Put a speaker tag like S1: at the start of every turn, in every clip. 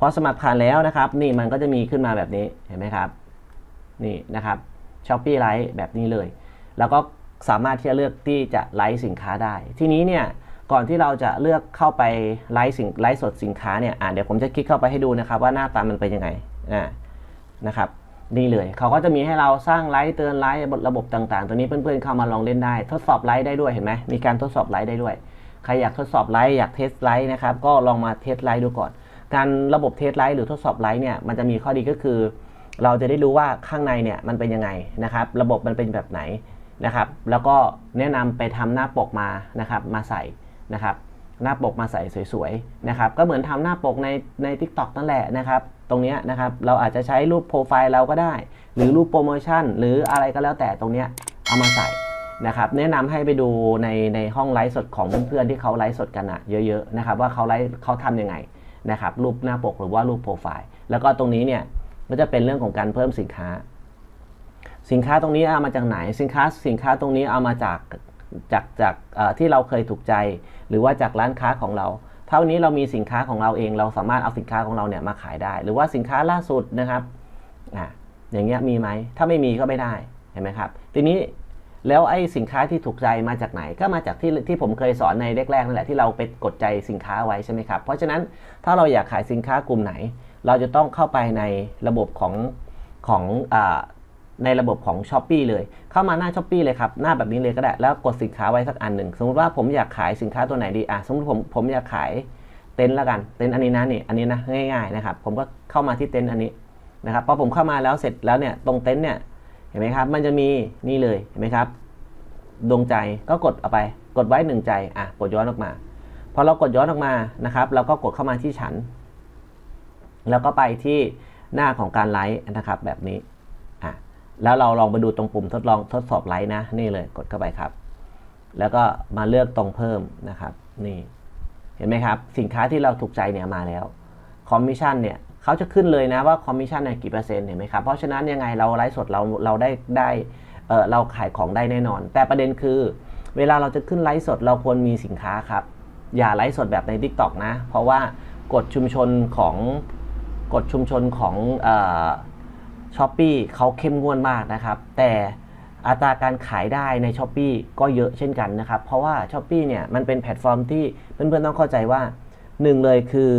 S1: พอสมัครผ่านแล้วนะครับ นี่มันก็จะมีขึ้นมาแบบนี้เห็นไหมครับ นี่นะครับช้อปปี้ไลฟ์แบบนี้เลย แล้วก็สามารถที่จะเลือกที่จะไลฟ์สินค้าได้ ทีนี้เนี่ยก่อนที่เราจะเลือกเข้าไปไลฟ์สินไลฟ์สดสินค้าเนี่ยอ่าเดี๋ยวผมจะคลิกเข้าไปให้ดูนะครับ ว่าหน้าตามันเป็นยังไงอ่านะครับนี่เลยเขาก็จะมีให้เราสร้างไลฟ์เตือนไลฟ์ระบบต่างๆ ตัวนี้เพื่อนๆเข้ามาลองเล่นได้ ทดสอบไลฟ์ได้ด้วยเห็นไหมมีการทดสอบไลฟ์ได้ด้วยใครอยากทดสอบไลฟ์อยากเทสไลฟ์นะครับก็ลองมาเทสไลฟ์ดูก่อน การระบบเทสไลฟ์หรือทดสอบไลฟ์เนี่ยมันจะมีข้อดีก็คือ เราจะได้รู้ว่าข้างในเนี่ยมันเป็นยังไงนะครับ ระบบมันเป็นแบบไหนนะครับ แล้วก็แนะนำไปทำหน้าปกมานะครับมาใส่นะครับ หน้าปกมาใส่สวยๆนะครับก็เหมือนทำหน้าปกในใน t ิ k t o k นั่นแหละนะครับ ตรงนี้นะครับเราอาจจะใช้รูปโปรไฟล์เราก็ได้ หรือรูปโปรโมชั่น หรืออะไรก็แล้วแต่ตรงนี้เอามาใส่นะครับแนะนำให้ไปดูในในห้องไลฟ์สดของเพื่อนๆที่เขาไลฟ์สดกันอะเยอะๆนะครับว่าเขาไลฟ์เขาทำยังไง นะครับรูปหน้าปกหรือว่ารูปโปรไฟล์ แล้วก็ตรงนี้เนี่ยก็จะเป็นเรื่องของการเพิ่มสินค้า สินค้าตรงนี้เอามาจากไหนสินค้าสินค้าตรงนี้เอามาจากจากจากที่เราเคยถูกใจ หรือว่าจากร้านค้าของเราเท่านี้เรามีสินค้าของเราเอง เราสามารถเอาสินค้าของเราเนี่ยมาขายได้ หรือว่าสินค้าล่าสุดนะครับอะอย่างเงี้ยมีไหมถ้าไม่มีก็ไม่ได้เห็นไหมครับ ทีนี้ แล้วไอ้สินค้าที่ถูกใจมาจากไหน ก็มาจากที่ที่ผมเคยสอนในแรกๆนั่นแหละที่เราไปกดใจสินค้าไว้ใช่ไหมครับเพราะฉะนั้นถ้าเราอยากขายสินค้ากลุ่มไหน เราจะต้องเข้าไปในระบบของของอ่าในระบบของ s h อ p e e เลย เข้ามาหน้า s h อ p e e เลยครับ หน้าแบบนี้เลยก็ได้ แล้วกดสินค้าไว้สักอันหนึ่ง สมมติว่าผมอยากขายสินค้าตัวไหนดีอะสมมติผมผมอยากขายเต็นท์ละกัน เต็นท์อันนี้นะนี่อันนี้นะง่ายๆนะครับ ผมก็เข้ามาที่เต็นท์อันนี้นะครับ พอผมเข้ามาแล้วเสร็จแล้วเนี่ย ตรงเต็นท์เนี่ย เห็นไหมครับ มันจะมีนี่เลยเห็นไหมครับ ดวงใจก็กดเอาไป กดไว้หนึ่งใจอะกดย้อนออกมาพอเรากดย้อนออกมานะครับ เราก็กดเข้ามาที่ฉัน แล้วก็ไปที่หน้าของการไลฟ์นะครับ แบบนี้อะแล้วเราลองไปดูตรงปุ่มทดลองทดสอบไลฟ์นะนี่เลยกดเข้าไปครับ แล้วก็มาเลือกตรงเพิ่มนะครับ นี่เห็นไหมครับ สินค้าที่เราถูกใจเนี่ยมาแล้วคอมมิชชั่นเนี่ย เขาจะขึ้นเลยนะว่าคอมมิชชั่นเนี่ยกี่เปอร์เซ็นต์เห็นไหมครับเพราะฉะนั้นยังไงเราไลฟ์สดเราเราได้ได้เออเราขายของได้แน่นอน แต่ประเด็นคือ เวลาเราจะขึ้นไลฟ์สดเราควรมีสินค้าครับ อย่าไลฟ์สดแบบใน Tik t o อกนะ เพราะว่ากฎชุมชนของกฎชุมชนของอ่อช้อปปี้เขาเข้มงวดมากนะครับ แต่อัตราการขายได้ในช้อปปีก็เยอะเช่นกันนะครับ เพราะว่าช้อปปีเนี่ยมันเป็นแพลตฟอร์มที่เพื่อนๆต้องเข้าใจว่าหนึ่งเลยคือ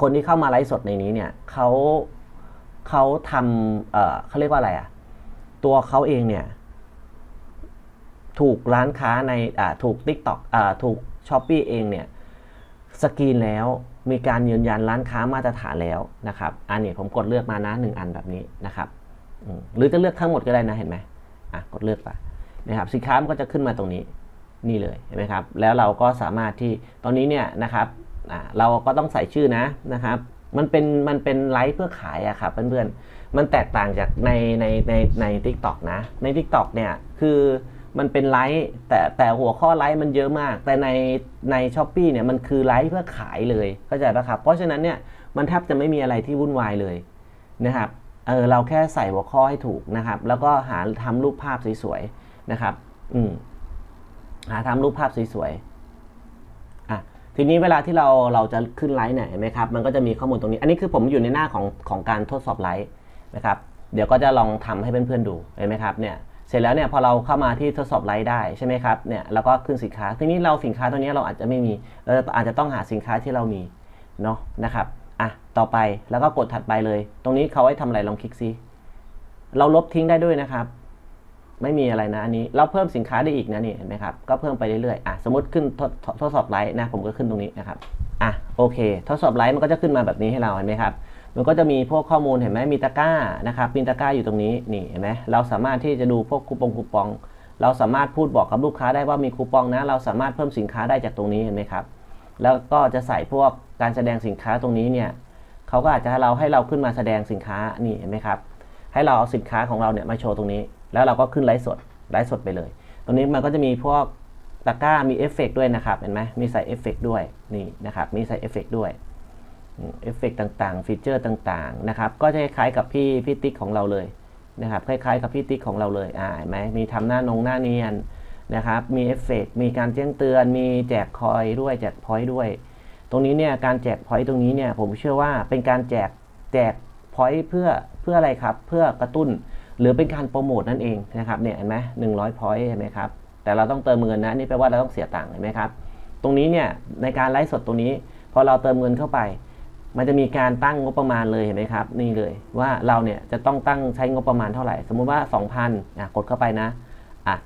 S1: คนที่เข้ามาไลฟ์สดในนี้เนี่ยเขาเขาทำเอ่อเขาเรียกว่าอะไรอะตัวเขาเองเนี่ยถูกร้านค้าในอ่าถูก TikTok อ่าถูกช้อปปีเองเนี่ยสกรีนแล้วมีการยืนยันร้านค้ามาตรฐานแล้วนะครับอันนี้ผมกดเลือกมานะหนึ่งอันแบบนี้นะครับหรือจะเลือกทั้งหมดก็ได้นะเห็นไหมอะกดเลือกไปนะครับสินค้ามันก็จะขึ้นมาตรงนี้นี่เลยเห็นไหมครับแล้วเราก็สามารถที่ตอนนี้เนี่ยนะครับ เราก็ต้องใส่ชื่อนะนะครับ มันเป็นมันเป็นไลฟ์เพื่อขายอะครับเพื่อนๆ มันแตกต่างจากในในในในทิกตอกนะ ใน t ิ k t o k เนี่ยคือมันเป็นไลฟ์แต่แต่หัวข้อไลฟ์มันเยอะมาก แต่ในในช้อปปีเนี่ยมันคือไลฟ์เพื่อขายเลยเข้าใจปะครับ เพราะฉะนั้นเนี่ยมันแทบจะไม่มีอะไรที่วุ่นวายเลยนะครับเออเราแค่ใส่หัวข้อให้ถูกนะครับ แล้วก็หาทำรูปภาพสวยๆนะครับ อืมหาทำรูปภาพสวยๆ ทีนี้เวลาที่เราเราจะขึ้นไลฟ์เนี่ยเห็นไหมครับมันก็จะมีข้อมูลตรงนี้ อันนี้คือผมอยู่ในหน้าของของการทดสอบไลฟ์นะครับเดี๋ยวก็จะลองทำให้เพื่อนๆดูเห็นไหมครับเนี่ยเสร็จแล้วเนี่ยพอเราเข้ามาที่ทดสอบไลฟ์ได้ใช่ไหมครับเนี่ยแล้วก็ขึ้นสินค้าทีนี้เราสินค้าตัวนี้เราอาจจะไม่มีเราอาจจะต้องหาสินค้าที่เรามีเนาะนะครับอะต่อไปแล้วก็กดถัดไปเลย ตรงนี้เขาให้ทำอะไรลองคลิกซิเราลบทิ้งได้ด้วยนะครับ ไม่มีอะไรนะอันนี้เราเพิ่มสินค้าได้อีกนะนี่เห็นไหมครับก็เพิ่มไปเรื่อยๆอะสมมติขึ้นทดทดสอบไลฟ์นะผมก็ขึ้นตรงนี้นะครับอะโอเค ทดสอบไลฟ์มันก็จะขึ้นมาแบบนี้ให้เราเห็นไหมครับมันก็จะมีพวกข้อมูลเห็นไหมมีตะกร้านะครับมีตะกร้าอยู่ตรงนี้นี่เห็นไหมเราสามารถที่จะดูพวกคูปองคูปอง เราสามารถพูดบอกกับลูกค้าได้ว่ามีคูปองนะ เราสามารถเพิ่มสินค้าได้จากตรงนี้เห็นไหมครับแล้วก็จะใส่พวกการแสดงสินค้าตรงนี้เนี่ยเขาก็อาจจะให้เราให้เราขึ้นมาแสดงสินค้านี่เห็นไหมครับให้เราเอาสินค้าของเราเนี่ยมาโชว์ตรงนี้ แล้วเราก็ขึ้นไลฟ์สดไลฟ์สดไปเลย ตรงนี้มันก็จะมีพวกตะกร้ามีเอฟเฟกด้วยนะครับ เห็นไหมมีใส่เอฟเฟกด้วยนี่นะครับ มีใส่เอฟเฟกด้วยเอฟเฟกต่างๆ ฟีเจอร์ต่างๆนะครับ ก็จะคล้ายๆกับพี่พี่ติ๊กของเราเลยนะครับ คล้ายๆกับพี่ติ๊กของเราเลยอ่าเห็นไหมมีทำหน้านงหน้าเนียนนะครับ มีเอฟเฟกมีการแจ้งเตือน มีแจกคอยด้วย แจกพอยต์ด้วย ตรงนี้เนี่ยการแจกพอยต์ตรงนี้เนี่ยผมเชื่อว่าเป็นการแจกแจกพอยต์เพื่อเพื่ออะไรครับ เพื่อกระตุ้น หรือเป็นการโปรโมทนั่นเองนะครับเนี่ยเห็นไหมหนึ่งร้อยพอยต์เห็นไหมครับแต่เราต้องเติมเงินนะนี่แปลว่าเราต้องเสียตังค์เห็นไหมครับตรงนี้เนี่ยในการไลฟ์สดตรงนี้พอเราเติมเงินเข้าไป มันจะมีการตั้งงบประมาณเลยเห็นไหมครับ นี่เลยว่าเราเนี่ยจะต้องตั้งใช้งบประมาณเท่าไหร่ สมมุติว่า 2,000อะกดเข้าไปนะอะ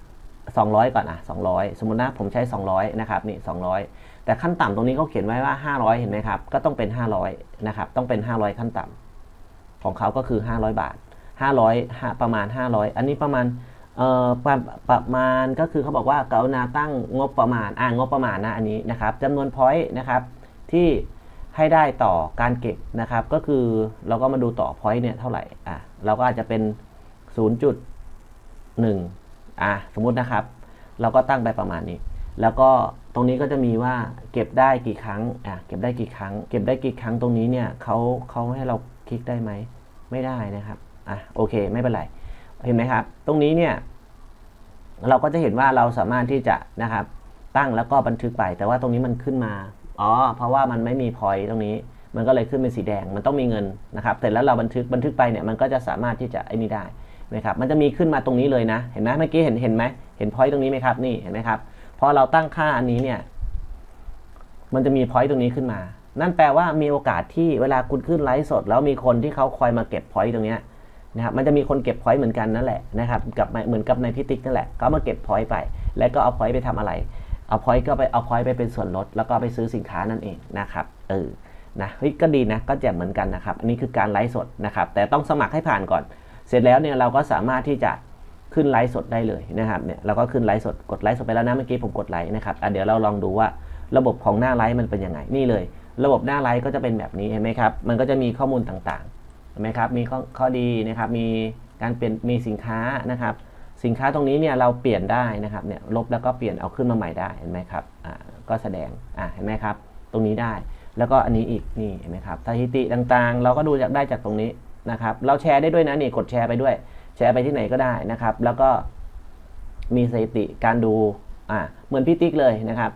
S1: 200 ก่อนอะ200 สมมุตินะผมใช้ 200นะครับนี่200 แต่ขั้นต่ำตรงนี้เขาเขียนไว้ว่า 500 เห็นไหมครับ ก็ต้องเป็น 500นะครับต้องเป็น 500 ขั้นต่ำของเขาก็คือ 500 บาท 500ห้าประมาณ 500 อันนี้ประมาณเอ่อประประมาณก็คือเขาบอกว่ากรุณาตั้งงบประมาณอ่างบประมาณนะอันนี้นะครับจำนวนพอยต์นะครับที่ให้ได้ต่อการเก็บนะครับ ก็คือเราก็มาดูต่อพอยต์เนี่ยเท่าไหร่อะเราก็อาจจะเป็น 0.1อะสมมุตินะครับ เราก็ตั้งไปประมาณนี้ แล้วก็ตรงนี้ก็จะมีว่าเก็บได้กี่ครั้งอะเก็บได้กี่ครั้ง เก็บได้กี่ครั้งตรงนี้เนี่ยเขาเขาให้เราคลิกได้ไหมไม่ได้นะครับ อะโอเคไม่เป็นไร เห็นไหมครับ ตรงนี้เนี่ยเราก็จะเห็นว่าเราสามารถที่จะนะครับตั้งแล้วก็บันทึกไป แต่ว่าตรงนี้มันขึ้นมา อ๋อ เพราะว่ามันไม่มีพอยต์ตรงนี้ มันก็เลยขึ้นเป็นสีแดง มันต้องมีเงินนะครับ เสร็จแล้วเราบันทึก บันทึกไปเนี่ย มันก็จะสามารถที่จะไอ้นี่ได้นะครับ มันจะมีขึ้นมาตรงนี้เลยนะ เห็นไหมเมื่อกี้เห็น เห็นไหมเห็นพอยต์ตรงนี้ไหมครับ นี่ เห็นไหมครับ พอเราตั้งค่าอันนี้เนี่ย มันจะมีพอยต์ตรงนี้ขึ้นมา นั่นแปลว่ามีโอกาสที่เวลาคุณขึ้นไลฟ์สด แล้วมีคนที่เขาคอยมาเก็บพอยต์ตรงเนี้ย นะครับมันจะมีคนเก็บพอยต์เหมือนกันนั่นแหละนะครับกับเหมือนกับในพิติกนั่นแหละก็มาเก็บพอยต์ไป แล้วก็เอาพอยต์ไปทำอะไร เอาพอยต์ก็ไปเอาพอยต์ไปเป็นส่วนลด แล้วก็ไปซื้อสินค้านั่นเองนะครับเออนะเฮ้ยก็ดีนะก็แจ่มเหมือนกันนะครับอันนี้คือการไลฟ์สดนะครับแต่ต้องสมัครให้ผ่านก่อน เสร็จแล้วเนี่ยเราก็สามารถที่จะขึ้นไลฟ์สดได้เลยนะครับเนี่ยเราก็ขึ้นไลฟ์สดกดไลฟ์สดไปแล้วนะเมื่อกี้ผมกดไลค์นะครับอะเดี๋ยวเราลองดูว่าระบบของหน้าไลฟ์มันเป็นยังไงนี่เลย ระบบหน้าไลฟ์ก็จะเป็นแบบนี้เห็นไหมครับมันก็จะมีข้อมูลต่างๆ ไหมครับมีข้อข้อดีนะครับมีการเปลี่ยนมีสินค้านะครับ สินค้าตรงนี้เนี่ยเราเปลี่ยนได้นะครับเนี่ยลบแล้วก็เปลี่ยนเอาขึ้นมาใหม่ได้เห็นไหมครับอ่าก็แสดงอ่าเห็นไหมครับ ตรงนี้ได้แล้วก็อันนี้อีกนี่เห็นไหมครับสถิติต่างๆ เราก็ดูจากได้จากตรงนี้นะครับ เราแชร์ได้ด้วยนะนี่กดแชร์ไปด้วย แชร์ไปที่ไหนก็ได้นะครับ แล้วก็มีสถิติการดูอ่าเหมือนพี่ติ๊กเลยนะครับ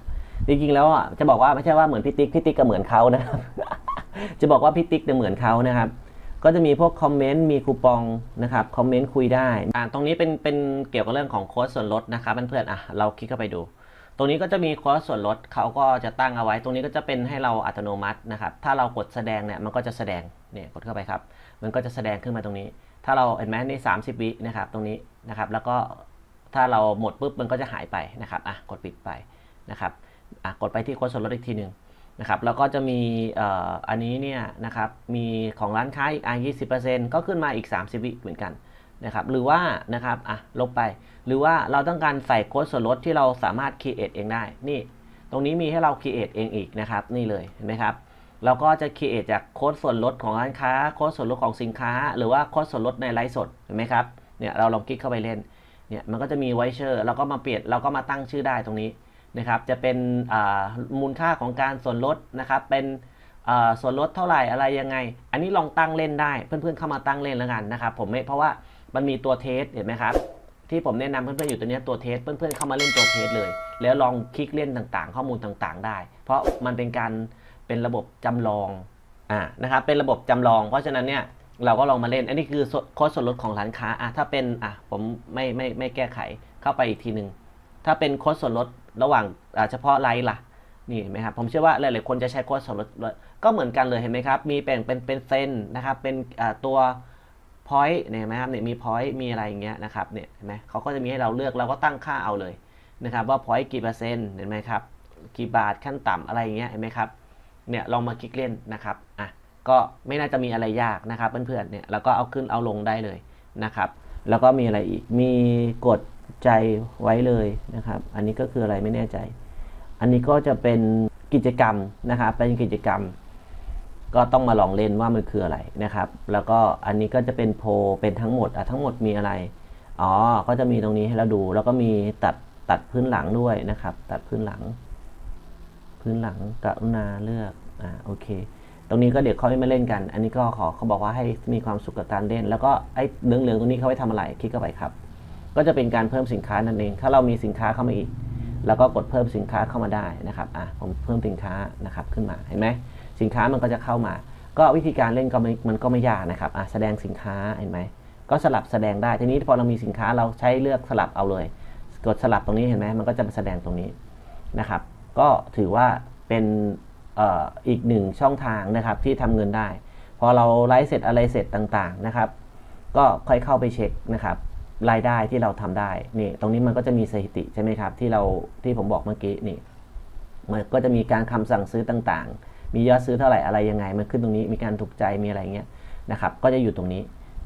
S1: จริงๆแล้วอะจะบอกว่าไม่ใช่ว่าเหมือนพี่ติ๊กพี่ติ๊กก็เหมือนเขานะครับ จะบอกว่าพี่ติ๊กเนี่ยเหมือนเขานะครับ ก็จะมีพวกคอมเมนต์มีคูปองนะครับคอมเมนต์คุยได้อ่าตรงนี้เป็นเป็นเกี่ยวกับเรื่องของโค้ดส่วนลดนะครับเพื่อนๆอะเราคลิกเข้าไปดู ตรงนี้ก็จะมีโค้ดส่วนลดเขาก็จะตั้งเอาไว้ ตรงนี้ก็จะเป็นให้เราอัตโนมัตินะครับถ้าเรากดแสดงเนี่ยมันก็จะแสดงเนี่ยกดเข้าไปครับ มันก็จะแสดงขึ้นมาตรงนี้ ถ้าเราเห็นไหมนี่30 วินะครับตรงนี้นะครับแล้วก็ถ้าเราหมดปุ๊บมันก็จะหายไปนะครับอะกดปิดไปนะครับอะกดไปที่โค้ดส่วนลดอีกทีหนึ่ง นะครับแล้วก็จะมีอันนี้เนี่ยนะครับมีของร้านค้าอีกอะ20%ก็ขึ้นมาอีก30วิเหมือนกันนะครับหรือว่านะครับอะลบไป หรือว่าเราต้องการใส่โค้ดส่วนลดที่เราสามารถ create เองได้นี่ตรงนี้มีให้เรา create เองอีกนะครับนี่เลยเห็นไหมครับเราก็จะ create จากโค้ดส่วนลดของร้านค้าโค้ดส่วนลดของสินค้า หรือว่าโค้ดส่วนลดในไลฟ์สดเห็นไหมครับเนี่ยเราลองคลิกเข้าไปเล่นเนี่ยมันก็จะมีไวเชอร์เราก็มาเปลี่ยนเราก็มาตั้งชื่อได้ตรงนี้ นะครับจะเป็นมูลค่าของการส่วนลดนะครับเป็นส่วนลดเท่าไหร่อะไรยังไง อันนี้ลองตั้งเล่นได้เพื่อนๆเข้ามาตั้งเล่นแล้วกันนะครับผมไม่เพราะว่ามันมีตัวเทสเห็นไหมครับที่ผมแนะนำเพื่อนๆอยู่ตัวนี้ตัวเทสเพื่อนๆเข้ามาเล่นตัวเทสเลย แล้วลองคลิกเล่นต่างๆ ข้อมูลต่างๆ ได้ เพราะมันเป็นการเป็นระบบจำลองอ่านะครับเป็นระบบจำลอง เพราะฉะนั้นเนี่ยเราก็ลองมาเล่น อันนี้คือโค้ดส่วนลดของร้านค้าอะถ้าเป็นอะผมไม่ไม่ไม่แก้ไขเข้าไปอีกทีหนึ่งถ้าเป็นโค้ดส่วนลด ระหว่างเฉพาะไลน์ล่ะนี่เห็นไหมครับผมเชื่อว่าหลายๆคนจะใช้โค้ดส่วนลดก็เหมือนกันเลยเห็นไหมครับ มีเป็นเป็นเป็นเซนนะครับเป็นตัว point เนี่ยเห็นไหมครับเนี่ยมี point มีอะไรอย่างเงี้ยนะครับเนี่ยเห็นไหมเขาก็จะมีให้เราเลือกเราก็ตั้งค่าเอาเลยนะครับว่า point กี่เปอร์เซ็นต์เห็นไหมครับกี่บาทขั้นต่ำอะไรอย่างเงี้ยเห็นไหมครับเนี่ยลองมาคลิกเล่นนะครับอะก็ไม่น่าจะมีอะไรยากนะครับเพื่อนๆเนี่ยแล้วก็เอาขึ้นเอาลงได้เลยนะครับ แล้วก็มีอะไรอีกมีกด ใจไว้เลยนะครับ อันนี้ก็คืออะไรไม่แน่ใจ อันนี้ก็จะเป็นกิจกรรมนะครับเป็นกิจกรรม ก็ต้องมาลองเล่นว่ามันคืออะไรนะครับ แล้วก็อันนี้ก็จะเป็นโพเป็นทั้งหมดอะทั้งหมดมีอะไรอ๋อก็จะมีตรงนี้ให้เราดู แล้วก็มีตัดตัดพื้นหลังด้วยนะครับ ตัดพื้นหลัง พื้นหลังกรุณาเลือกอ่าโอเค ตรงนี้ก็เดี๋ยวเขาไม่มาเล่นกัน อันนี้ก็ขอเขาบอกว่าให้มีความสุขกับการเล่น แล้วก็ไอ้เหลืองๆตรงนี้เขาไว้ทำอะไรคลิกเข้าไปครับ ก็จะเป็นการเพิ่มสินค้านั่นเอง ถ้าเรามีสินค้าเข้ามาอีก แล้วก็กดเพิ่มสินค้าเข้ามาได้นะครับ อะ ผมเพิ่มสินค้านะครับขึ้นมา เห็นไหม สินค้ามันก็จะเข้ามา ก็วิธีการเล่นก็ม,มันก็ไม่ยากนะครับ อะ แสดงสินค้า เห็นไหม ก็สลับแสดงได้ ทีนี้พอเรามีสินค้าเราใช้เลือกสลับเอาเลย กดสลับตรงนี้เห็นไหม มันก็จะแสดงตรงนี้นะครับ ก็ถือว่าเป็นเอ่ออีกหนึ่งช่องทางนะครับที่ทำเงินได้ พอเราไลฟ์เสร็จอะไรเสร็จต่างๆนะครับ ก็ค่อยเข้าไปเช็คนะครับ รายได้ที่เราทำได้นี่ตรงนี้มันก็จะมีสถิติใช่ไหมครับ ที่เราที่ผมบอกเมื่อกี้นี่มันก็จะมีการคำสั่งซื้อต่างๆ มียอดซื้อเท่าไหร่อะไรยังไง มันขึ้นตรงนี้มีการถูกใจมีอะไรเงี้ยนะครับก็จะอยู่ตรงนี้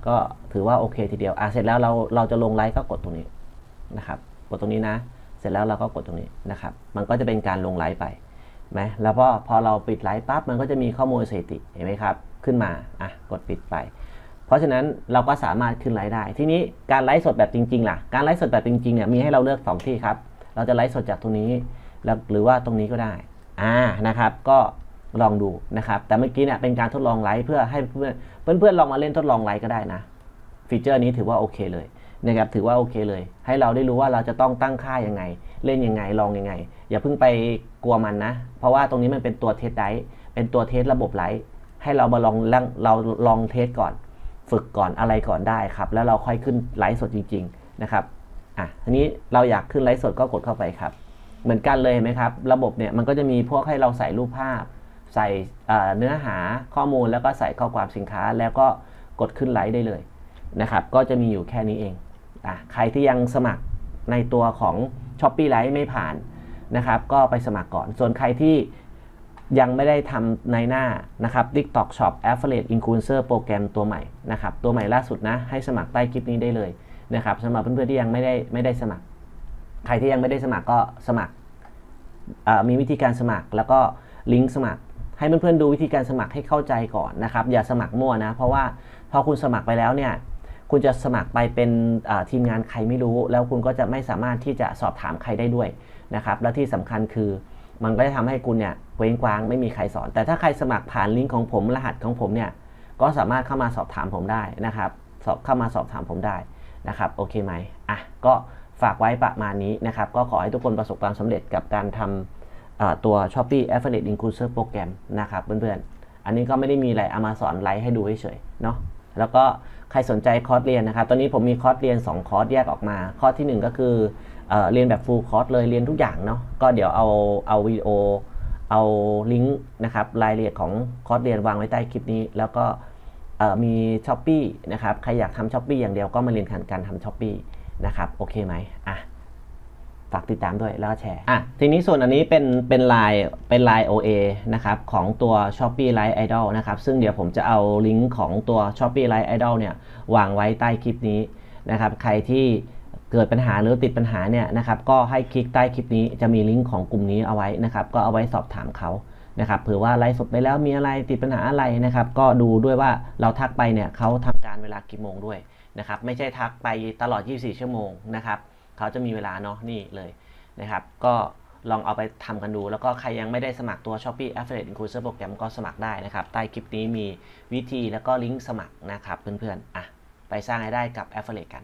S1: ก็ถือว่าโอเคทีเดียวอะเสร็จแล้วเราเราจะลงไลฟ์ก็กดตรงนี้นะครับกดตรงนี้นะ เสร็จแล้วเราก็กดตรงนี้นะครับมันก็จะเป็นการลงไลฟ์ไปไหมแล้วก็พอเราปิดไลฟ์ปั๊บมันก็จะมีข้อมูลสถิติเห็นไหมครับ ขึ้นมาอะกดปิดไป เพราะฉะนั้นเราก็สามารถขึ้นไลฟ์ได้ ทีนี้การไลฟ์สดแบบจริงๆล่ะ การไลฟ์สดแบบจริงๆเนี่ยมีให้เราเลือกสองที่ครับ เราจะไลฟ์สดจากตรงนี้แล้วหรือว่าตรงนี้ก็ได้ อ่า นะครับ ก็ลองดูนะครับ แต่เมื่อกี้เนี่ยเป็นการทดลองไลฟ์เพื่อให้เพื่อนเพื่อนๆลองมาเล่นทดลองไลฟ์ก็ได้นะ ฟีเจอร์นี้ถือว่าโอเคเลยนะครับ ถือว่าโอเคเลย ให้เราได้รู้ว่าเราจะต้องตั้งค่ายังไง เล่นยังไง ลองยังไง อย่าเพิ่งไปกลัวมันนะ เพราะว่าตรงนี้มันเป็นตัวเทสไดฟ์เป็นตัวเทสระบบไลฟ์ให้เรามาลองเราลองเทสก่อน ฝึกก่อนอะไรก่อนได้ครับ แล้วเราค่อยขึ้นไลฟ์สดจริง ๆ นะครับอะทีนี้เราอยากขึ้นไลฟ์สดก็กดเข้าไปครับ เหมือนกันเลยเห็นไหมครับ ระบบเนี่ยมันก็จะมีพวกให้เราใส่รูปภาพ ใส่เนื้อหาข้อมูลแล้วก็ใส่ข้อความสินค้า แล้วก็กดขึ้นไลฟ์ได้เลยนะครับ ก็จะมีอยู่แค่นี้เองอะใครที่ยังสมัครในตัวของ s h o p e e ไลฟ์ไม่ผ่านนะครับ ก็ไปสมัครก่อน ส่วนใครที่ ยังไม่ได้ทำในหน้านะครับ TikTok Shop Affiliate Influencer โปรแกรมตัวใหม่นะครับ ตัวใหม่ล่าสุดนะ ให้สมัครใต้คลิปนี้ได้เลยนะครับสำหรับเพื่อนๆที่ยังไม่ได้ไม่ได้สมัคร ใครที่ยังไม่ได้สมัครก็สมัคร มีวิธีการสมัครแล้วก็ลิงก์สมัคร ให้เพื่อนๆดูวิธีการสมัครให้เข้าใจก่อนนะครับ อย่าสมัครมั่วนะ เพราะว่าพอคุณสมัครไปแล้วเนี่ยคุณจะสมัครไปเป็นทีมงานใครไม่รู้ แล้วคุณก็จะไม่สามารถที่จะสอบถามใครได้ด้วยนะครับ และที่สำคัญคือ มันก็จะทำให้คุณเนี่ยเคว้งคว้างไม่มีใครสอน แต่ถ้าใครสมัครผ่านลิงก์ของผมรหัสของผมเนี่ยก็สามารถเข้ามาสอบถามผมได้นะครับ สอบเข้ามาสอบถามผมได้นะครับโอเคไหมอะก็ฝากไว้ประมาณนี้นะครับ ก็ขอให้ทุกคนประสบความสำเร็จกับการทำอ่าตัว Shopee Affiliate Inclusive Program นะครับเพื่อนๆ อันนี้ก็ไม่ได้มีอะไรเอามาสอนไลฟ์ให้ดูเฉยๆเนาะ แล้วก็ใครสนใจคอร์สเรียนนะครับ ตอนนี้ผมมีคอร์สเรียน 2 คอร์สแยกออกมา คอร์สทีหนึ่1 ก็คือเอเรียนแบบ full คอร์สเลยเรียนทุกอย่างเนาะ ก็เดี๋ยวเอาเอาวิดีโอ เอาลิงก์นะครับรายละเอียดของคอร์สเรียนวางไว้ใต้คลิปนี้ แล้วก็มี s h อ p e e นะครับ ใครอยากทำ s h อ p e e อย่างเดียวก็มาเรียนการทำ s h อ p e e นะครับ โอเคไหมอะ ฝากติดตามด้วยแล้วก็แชร์อะทีนี้ส่วนอันนี้เป็นเป็นไลน์เป็นไลน์ OA นะครับของตัว Shopee Live Idol นะครับซึ่งเดี๋ยวผมจะเอาลิงก์ของตัว Shopee Live Idol เนี่ยวางไว้ใต้คลิปนี้นะครับใครที่เกิดปัญหาหรือติดปัญหาเนี่ยนะครับก็ให้คลิกใต้คลิปนี้จะมีลิงก์ของกลุ่มนี้เอาไว้นะครับก็เอาไว้สอบถามเขานะครับเผื่อว่าไลฟ์สดไปแล้วมีอะไรติดปัญหาอะไรนะครับก็ดูด้วยว่าเราทักไปเนี่ยเขาทำการเวลากี่โมงด้วยนะครับไม่ใช่ทักไปตลอด 24 ชั่วโมงนะครับ เขาจะมีเวลาเนาะนี่เลยนะครับ ก็ลองเอาไปทำกันดู แล้วก็ใครยังไม่ได้สมัครตัว Shopee Affiliate Inclusive Program ก็สมัครได้นะครับ ใต้คลิปนี้มีวิธีแล้วก็ลิงก์สมัครนะครับเพื่อนๆอะไปสร้างรายได้กับ Affiliate กัน